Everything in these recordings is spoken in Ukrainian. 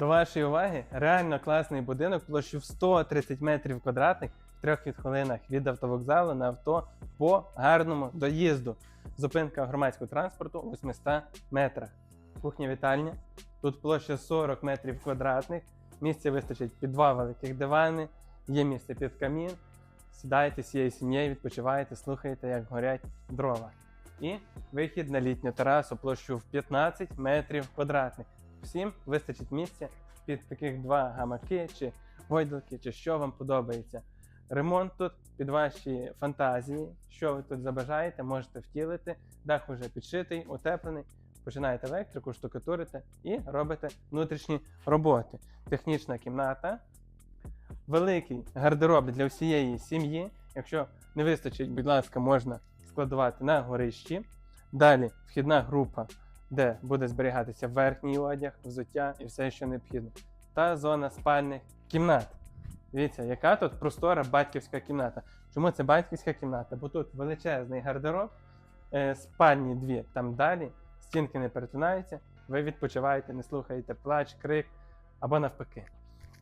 До вашої уваги, реально класний будинок площею в 130 метрів квадратних в трьох відхвилинах від автовокзалу на авто по гарному доїзду. Зупинка громадського транспорту у 800 метрах. Кухня вітальня. Тут площа 40 метрів квадратних. Місця вистачить під два великих дивани, є місце під камін. Сідаєте з цією сім'єю, відпочиваєте, слухаєте, як горять дрова. І вихід на літню терасу площу в 15 метрів квадратних. Всім вистачить місця під таких два гамаки чи гойдалки, чи що вам подобається. Ремонт тут під ваші фантазії. Що ви тут забажаєте, можете втілити. Дах уже підшитий, утеплений. Починаєте електрику, штукатурите і робите внутрішні роботи. Технічна кімната, великий гардероб для всієї сім'ї. Якщо не вистачить, будь ласка, можна складувати на горищі. Далі вхідна група, де буде зберігатися верхній одяг, взуття і все, що необхідно. Та зона спальних кімнат. Дивіться, яка тут простора батьківська кімната. Чому це батьківська кімната? Бо тут величезний гардероб, е, спальні дві там далі, стінки не перетинаються, ви відпочиваєте, не слухаєте плач, крик або навпаки.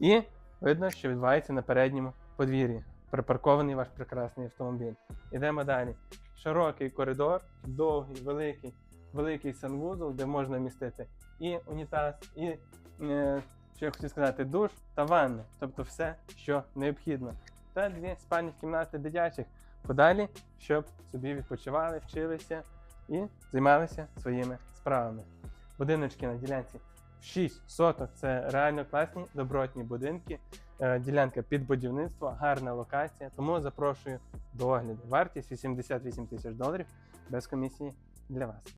І видно, що відбувається на передньому подвір'ї. Припаркований ваш прекрасний автомобіль. Ідемо далі. Широкий коридор, довгий, великий, великий санвузол, де можна містити і унітаз, і, е, що я хотів сказати, душ та ванни. Тобто все, що необхідно. Та дві спальні кімнати дитячих подалі, щоб собі відпочивали, вчилися і займалися своїми справами. Будиночки на ділянці 6 соток це реально класні добротні будинки. Е, Ділянка під будівництво, гарна локація. Тому запрошую до огляду. Вартість 88 тисяч доларів без комісії для вас.